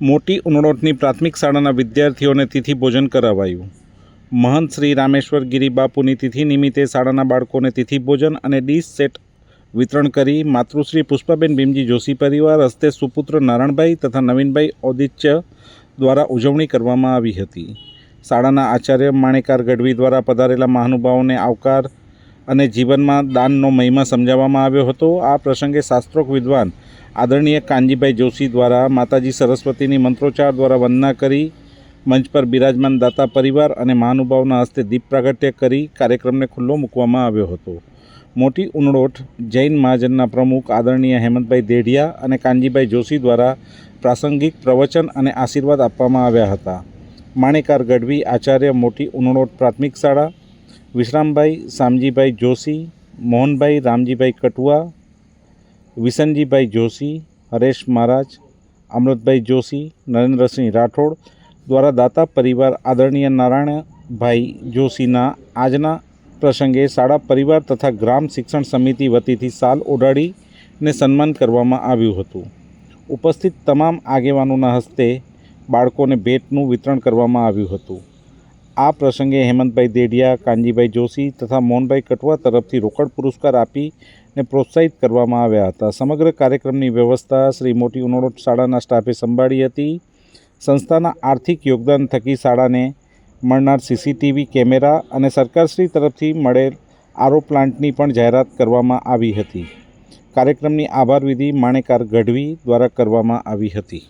મોટી ઉનડોટની પ્રાથમિક શાળાના વિદ્યાર્થીઓને તિથિ ભોજન કરાવાયું. મહંત શ્રી રામેશ્વર ગિરી બાપુની તિથિ નિમિત્તે શાળાના બાળકોને તિથિ ભોજન અને ડીશ સેટ વિતરણ કરી માતૃશ્રી પુષ્પાબેન ભીમજી જોશી પરિવાર, હસ્તે સુપુત્ર નારણભાઈ તથા નવીનભાઈ ઔદિત્ય દ્વારા ઉજવણી કરવામાં આવી હતી. શાળાના આચાર્ય માણેકાર ગઢવી દ્વારા પધારેલા મહાનુભાવોને આવકાર અને જીવનમાં દાનનો મહિમા સમજાવવામાં આવ્યો હતો. આ પ્રસંગે શાસ્ત્રોક વિદ્વાન આદરણીય કાનજીભાઈ જોશી દ્વારા માતાજી સરસ્વતીની મંત્રોચ્ચાર દ્વારા વંદના કરી, મંચ પર બિરાજમાન દાતા પરિવાર અને મહાનુભાવના હસ્તે દીપ પ્રાગટ્ય કરી કાર્યક્રમને ખુલ્લો મૂકવામાં આવ્યો હતો. મોટી ઉનડોટ જૈન મહાજનના પ્રમુખ આદરણીય હેમંતભાઈ દેઢિયા અને કાનજીભાઈ જોશી દ્વારા પ્રાસંગિક પ્રવચન અને આશીર્વાદ આપવામાં આવ્યા હતા. માણેકાર ગઢવી આચાર્ય મોટી ઉનડોટ પ્રાથમિક શાળા વિશ્રામભાઈ શામજીભાઈ જોશી, મોહનભાઈ, રામજીભાઈ કટુઆ વિસનજીભાઈ જોશી, હરેશ મહારાજ, અમૃતભાઈ જોશી, નરેન્દ્રસિંહ રાઠોડ દ્વારા દાતા પરિવાર આદરણીય નારાયણભાઈ જોશીના આજના પ્રસંગે શાળા પરિવાર તથા ગ્રામ શિક્ષણ સમિતિ વતીથી સાલ ઓઢાડીને સન્માન કરવામાં આવ્યું હતું. ઉપસ્થિત તમામ આગેવાનોના હસ્તે બાળકોને ભેટનું વિતરણ કરવામાં આવ્યું હતું. આ પ્રસંગે હેમંતભાઈ દેડિયા કાનજીભાઈ જોશી તથા મોહનભાઈ કટવા તરફથી રોકડ પુરસ્કાર આપીને પ્રોત્સાહિત કરવામાં આવ્યા હતા. સમગ્ર કાર્યક્રમની વ્યવસ્થા શ્રી મોટી ઉનોડોટ શાળાના સ્ટાફે સંભાળી હતી. સંસ્થાના આર્થિક યોગદાન થકી શાળાને મળનાર સીસીટીવી કેમેરા અને સરકારશ્રી તરફથી મળેલ આરો પ્લાન્ટની પણ જાહેરાત કરવામાં આવી હતી. કાર્યક્રમની આભાર વિધિ માણેકાર ગઢવી દ્વારા કરવામાં આવી હતી.